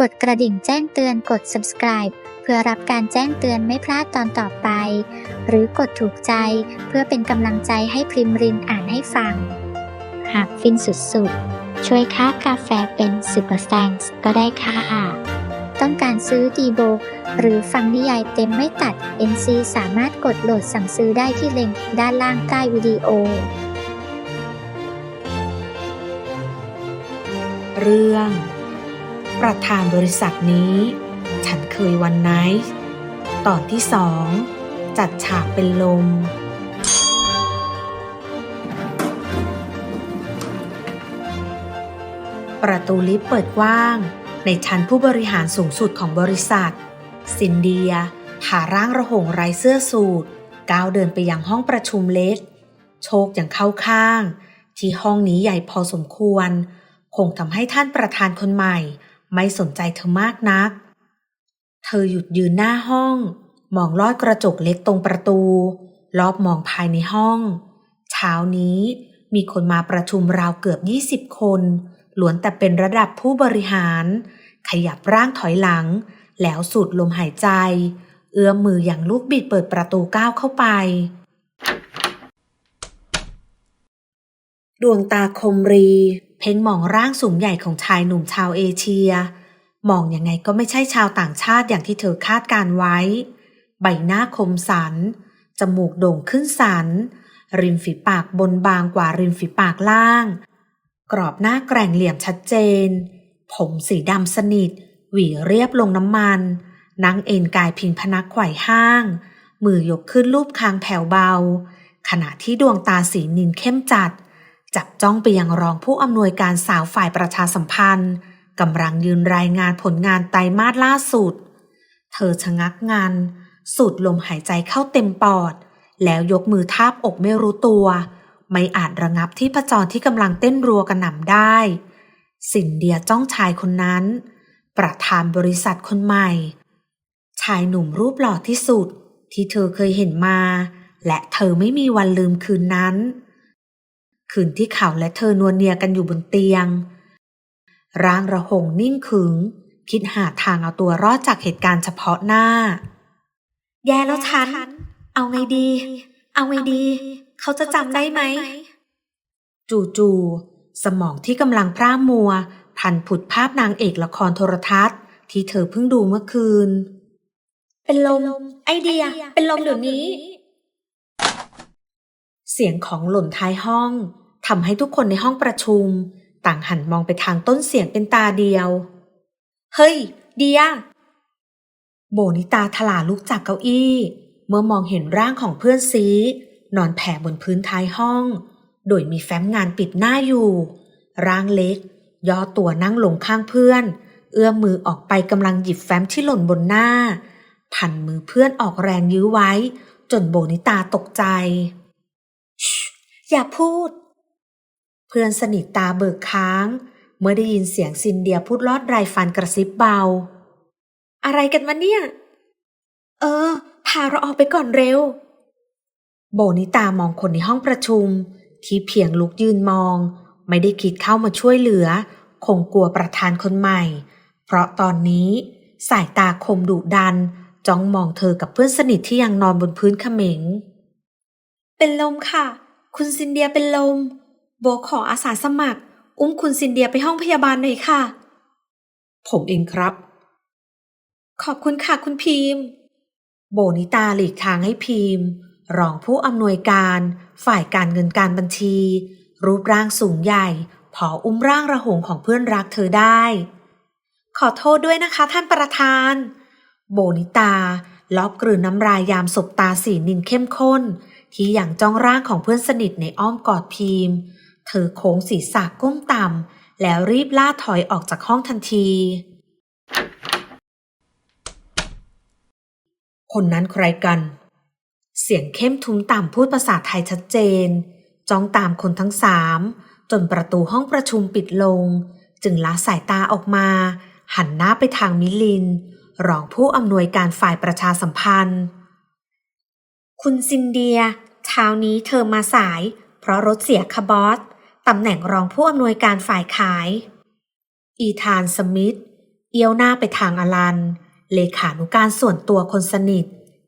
กดกระดิ่งแจ้งเตือนกด subscribe เพื่อรับการแจ้งเตือนไม่พลาดตอนต่อไป หรือกดถูกใจเพื่อเป็นกำลังใจให้พริมรินอ่านให้ฟัง หากฟินสุดๆ ช่วยค่ากาแฟเป็นซูเปอร์แ n งก็ได้ค่ะ ต้องการซื้อดีโบ หรือฟังนิยายเต็มไม่ตัด NC สามารถกดโหลดสั่งซื้อได้ที่ลิงก์ด้านล่างใต้วิดีโอ เรื่อง ประธานบริษัทนี้ ฉันเคยวันไนท์ตอนที่สอง จัดฉากเป็นลม ประตูลิฟต์เปิดกว้าง ในชั้นผู้บริหารสูงสุดของบริษัท ซินเดียผ่าร่างระหงไร้เสื้อสูทก้าวเดินไปยังห้องประชุมเล็ก โชคอย่างเข้าข้าง ที่ห้องนี้ใหญ่พอสมควร คงทำให้ท่านประธานคนใหม่ ไม่สนใจเธอมากนัก เธอหยุดยืนหน้าห้อง มองลอดกระจกเล็กตรงประตู รอบมองภายในห้อง เช้านี้มีคนมาประชุมราวเกือบ 20 คนล้วนแต่เป็นระดับผู้บริหาร ขยับร่างถอยหลัง แล้วสูดลมหายใจ เอื้อมมืออย่างลูกบิดเปิดประตูก้าวเข้าไป ดวงตาคมรี เพ่งมองร่างสูงใหญ่ของชายหนุ่มชาวเอเชีย มองยังไงก็ไม่ใช่ชาวต่างชาติอย่างที่เธอคาดการไว้ ใบหน้าคมสัน จมูกโด่งขึ้นสัน ริมฝีปากบนบางกว่าริมฝีปากล่าง กรอบหน้าแกร่งเหลี่ยมชัดเจน ผมสีดำสนิท หวีเรียบลงน้ำมันนั่งเอนกายพิงพนักไขว่ห้าง มือยกขึ้นรูปคางแผ่วเบา ขณะที่ดวงตาสีนินเข้มจัด จับจ้องไปยังรองผู้อำนวยการสาวฝ่ายประชาสัมพันธ์กำลังยืนรายงานผลงานไตรมาสล่าสุด เธอชะงักงานสูดลมหายใจเข้าเต็มปอด แล้วยกมือทาบอกไม่รู้ตัว ไม่อาจระงับที่ประจรที่กำลังเต้นรัวกระหน่ำได้ สินเดียจ้องชายคนนั้น ประธานบริษัทคนใหม่ ชายหนุ่มรูปหล่อที่สุดที่เธอเคยเห็นมา และเธอไม่มีวันลืมคืนนั้น คืนที่เขาและเธอนวลเนียกันอยู่บนเตียง ร่างระหงนิ่งขึง คิดหาทางเอาตัวรอดจากเหตุการณ์เฉพาะหน้า แย่แล้วฉัน เอาไงดี เอาไงดี เขาจะจำได้ไหม จู่ๆสมองที่กำลังพร่ามัวพันผุดภาพนางเอกละครโทรทัศน์ ที่เธอเพิ่งดูเมื่อคืน เป็นลม ไอเดีย เป็นลมเดี๋ยวนี้ เสียงของหล่นท้ายห้องทำให้ทุกคนในห้องประชุม ต่างหันมองไปทางต้นเสียงเป็นตาเดียว เฮ้ย เดีย โบนิตาถลาลุกจากเก้าอี้ เมื่อมองเห็นร่างของเพื่อนซีนอนแผ่บนพื้นท้ายห้อง โดยมีแฟ้มงานปิดหน้าอยู่ ร่างเล็ก ย่อตัวนั่งลงข้างเพื่อน เอื้อมมือออกไปกำลังหยิบแฟ้มที่หล่นบนหน้า พันมือเพื่อนออกแรงยื้อไว้ จนโบนิตาตกใจ อย่าพูด เพื่อนสนิทตาเบิกค้าง เมื่อได้ยินเสียงซินเดียพูดลอดไรฟันกระซิบเบา อะไรกันวะเนี่ย เออ พาเราออกไปก่อนเร็ว โบนิตามองคนในห้องประชุม ที่เพียงลุกยืนมอง ไม่ได้คิดเข้ามาช่วยเหลือ คงกลัวประธานคนใหม่ เพราะตอนนี้สายตาคมดุดัน จ้องมองเธอกับเพื่อนสนิทที่ยังนอนบนพื้นเขมง เป็นลมค่ะ คุณซินเดียเป็นลม โบขออาสาสมัคร อุ้มคุณซินเดียไปห้องพยาบาลหน่อยค่ะ ผมเองครับ ขอบคุณค่ะคุณพีมโบนิตาหลีกทางให้พีมรองผู้อำนวยการ ฝ่ายการเงินการบัญชี รูปร่างสูงใหญ่ พออุ้มร่างระหงของเพื่อนรักเธอได้ ขอโทษด้วยนะคะท่านประธาน โบนิตาลอบกลืนน้ำลายยามสบตาสีนินเข้มข้น ที่อย่างจ้องร่างของเพื่อนสนิทในอ้อมกอดพีมเธอโค้งศีรษะก้มต่ำแล้วรีบล่าถอยออกจากห้องทันที คนนั้นใครกัน เสียงเข้มทุ้มต่ำพูดภาษาไทยชัดเจน จ้องตามคนทั้งสามจนประตูห้องประชุมปิดลง จึงละสายตาออกมา หันหน้าไปทางมิลิน รองผู้อำนวยการฝ่ายประชาสัมพันธ์ คุณซินเดียเช้านี้เธอมาสาย เพราะรถเสียคาบอสตำแหน่งรองผู้อำนวยการฝ่ายขาย อีธานสมิธเอียวหน้าไปทางอลัน เลขานุการส่วนตัวคนสนิท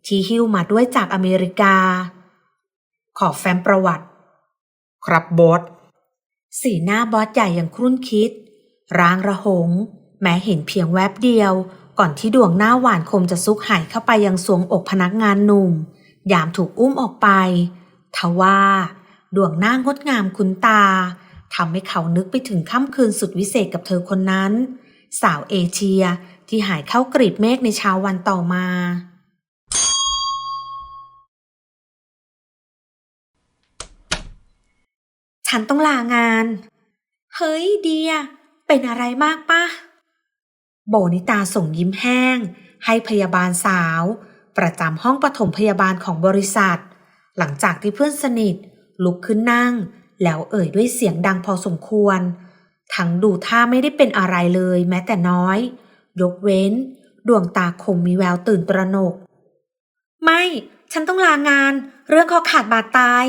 ที่หิ้วมาด้วยจากอเมริกา ขอแฟ้มประวัติ ครับบอสสีหน้าบอสใหญ่อย่างครุ่นคิด ร้างระหง แม้เห็นเพียงแวบเดียว ก่อนที่ดวงหน้าหวานคมจะซุกหายเข้าไปยังสวงอกพนักงานหนุ่ม ยามถูกอุ้มออกไป ทว่า ดวงหน้างดงามคุ้นตาทำให้เขานึกไปถึงค่ำคืนสุดวิเศษกับเธอคนนั้น สาวเอเชียที่หายเข้ากรีบเมฆในเช้าวันต่อมา ฉันต้องลางาน เฮ้ยเดีย เป็นอะไรมากปะโบนิตาส่งยิ้มแห้ง ให้พยาบาลสาว ประจำห้องปฐมพยาบาลของบริษัท หลังจากที่เพื่อนสนิท ลุกขึ้นนั่ง แล้วเอ่ยด้วยเสียงดังพอสมควร ทั้งดูท่าไม่ได้เป็นอะไรเลยแม้แต่น้อย ยกเว้น ดวงตาคมมีแววตื่นตระหนก ไม่ ฉันต้องลางาน เรื่องคอขาดบาดตาย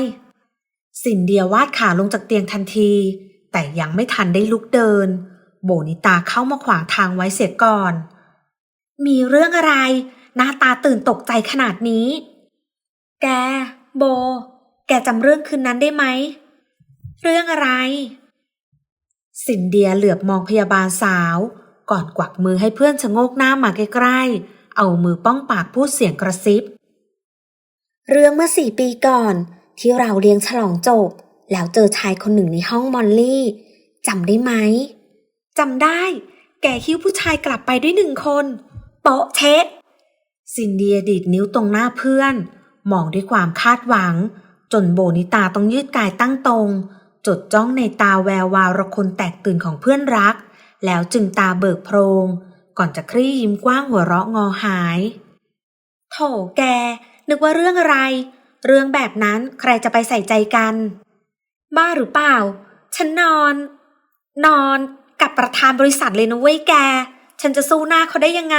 สินเดียวาดขาลงจากเตียงทันที แต่ยังไม่ทันได้ลุกเดิน โบนิตาเข้ามาขวางทางไว้เสียก่อน มีเรื่องอะไร หน้าตาตื่นตกใจขนาดนี้ แก โบ แกจำเรื่องคืนนั้นได้ไหม เรื่องอะไร สินเดียเหลือบมองพยาบาลสาว ก่อนกวักมือให้เพื่อนชะโงกหน้ามาใกล้ๆ เอามือป้องปากพูดเสียงกระซิบ เรื่องเมื่อสี่ปีก่อน ที่เราเลี้ยงฉลองจบ แล้วเจอชายคนหนึ่งในห้องมอลลี่จำได้ไหมจำได้ แกหิ้วผู้ชายกลับไปด้วยหนึ่งคน โปะเชะ ซินเดียดีดนิ้วตรงหน้าเพื่อน มองด้วยความคาดหวัง จนโบนิตาต้องยืดกายตั้งตรง จดจ้องในตาแวววาวระคนแตกตื่นของเพื่อนรัก แล้วจึงตาเบิกโพรง ก่อนจะคลี่ยิ้มกว้างหัวเราะงอหาย โถแก นึกว่าเรื่องอะไร เรื่องแบบนั้นใครจะไปใส่ใจกัน บ้าหรือเปล่า ฉันนอน นอนกับประธานบริษัทเลยนะเว้ยแก ฉันจะสู้หน้าเขาได้ยังไง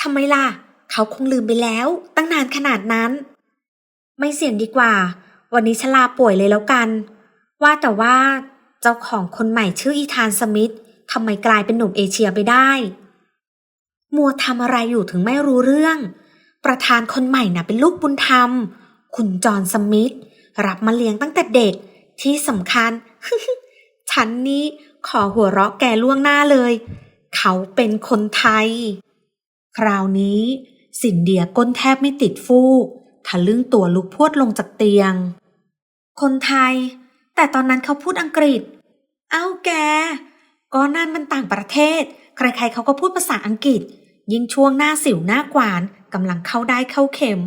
ทำไมล่ะ เขาคงลืมไปแล้ว ตั้งนานขนาดนั้น ไม่เสี่ยงดีกว่า วันนี้ชลาป่วยเลยแล้วกัน ว่าแต่ว่า เจ้าของคนใหม่ชื่ออีธานสมิธทำไมกลายเป็นหนุ่มเอเชียไปได้ มัวทำอะไรอยู่ถึงไม่รู้เรื่อง ประธานคนใหม่น่ะเป็นลูกบุญธรรม คุณจอห์นสมิธรับมาเลี้ยงตั้งแต่เด็ก ที่สำคัญ ฉันนี้ขอหัวเราะแกล่วงหน้าเลย เขาเป็นคนไทย คราวนี้ สินเดียก้นแทบไม่ติดฟูกทะลึ่งตัวลุกพวดลงจากเตียง คนไทย แต่ตอนนั้นเขาพูดอังกฤษ เอ้าแก ก็นั่นมันต่างประเทศ ใครๆเขาก็พูดภาษาอังกฤษ ยิ่งช่วงหน้าสิวหน้ากวานกำลังเข้าได้เข้าเข็ม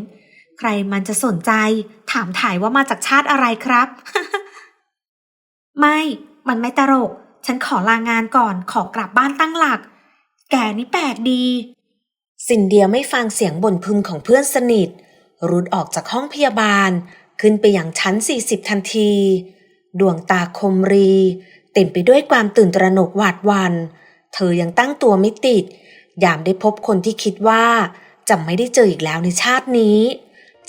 ใครมันจะสนใจ ถามถ่ายว่ามาจากชาติอะไรครับ ไม่ มันไม่ตลก ฉันขอลางานก่อน ขอกลับบ้านตั้งหลัก แกนี่แปลกดี สินเดียไม่ฟังเสียงบ่นพึมของเพื่อนสนิท รุดออกจากห้องพยาบาล ขึ้นไปอย่างชั้น 40 ทันที ดวงตาคมรี เต็มไปด้วยความตื่นตระหนกหวาดวัน เธอยังตั้งตัวไม่ติด ยามได้พบคนที่คิดว่าจะไม่ได้เจออีกแล้วในชาตินี้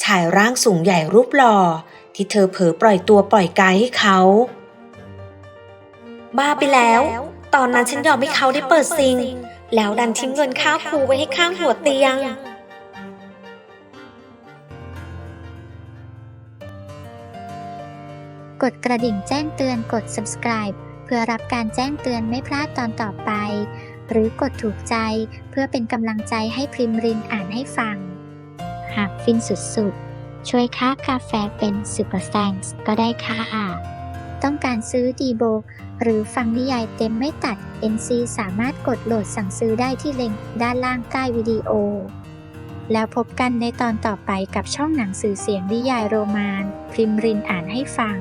ชายร่างสูงใหญ่รูปหล่อ ที่เธอเผลอปล่อยตัวปล่อยกายให้เขา บ้าไปแล้ว ตอนนั้นฉันยอมให้เขาได้เปิดซิง แล้วดันทิ้งเงินค่าครูไว้ให้ข้างหัวเตียง กดกระดิ่งแจ้งเตือนกด subscribe เพื่อรับการแจ้งเตือนไม่พลาดตอนต่อไป หรือกดถูกใจเพื่อเป็นกำลังใจให้พริมรินอ่านให้ฟัง หากฟินสุดๆ ช่วยค่ากาแฟเป็นซูเปอร์แ a งส์ก็ได้ค่ะ ต้องการซื้อดีโบ หรือฟังนิยายเต็มไม่ตัด NC สามารถกดโหลดสั่งซื้อได้ที่ลิงก์ด้านล่างใต้วิดีโอ แล้วพบกันในตอนต่อไปกับช่องหนังสือเสียงนิยายโรมานพริมรินอ่านให้ฟัง